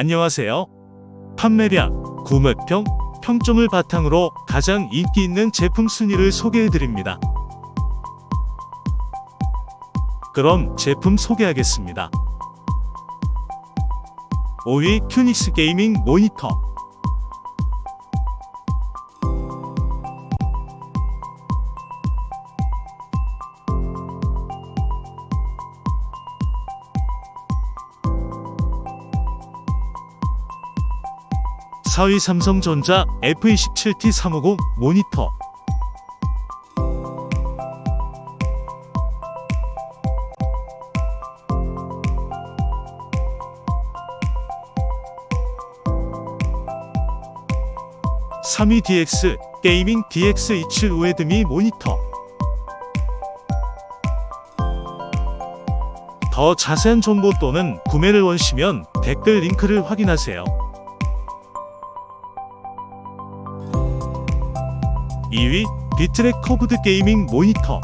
안녕하세요. 판매량, 구매평, 평점을 바탕으로 가장 인기 있는 제품 순위를 소개해 드립니다. 그럼 제품 소개하겠습니다. 5위 큐닉스 게이밍 모니터 사위 삼성전자 F27T350 모니터 삼위 DX 게이밍 DX27 우에드미 모니터 더 자세한 정보 또는 구매를 원하시면 댓글 링크를 확인하세요. 2위 비트랙 커브드 게이밍 모니터.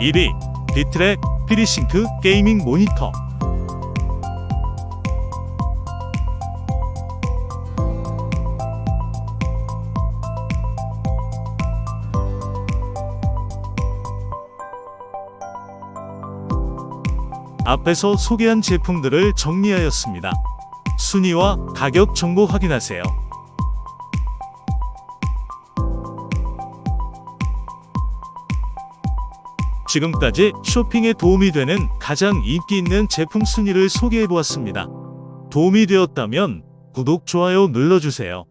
(1위) 비트랙 피리싱크 게이밍 모니터 앞에서 소개한 제품들을 정리하였습니다. 순위와 가격 정보 확인하세요. 지금까지 쇼핑에 도움이 되는 가장 인기 있는 제품 순위를 소개해 보았습니다. 도움이 되었다면 구독, 좋아요 눌러주세요.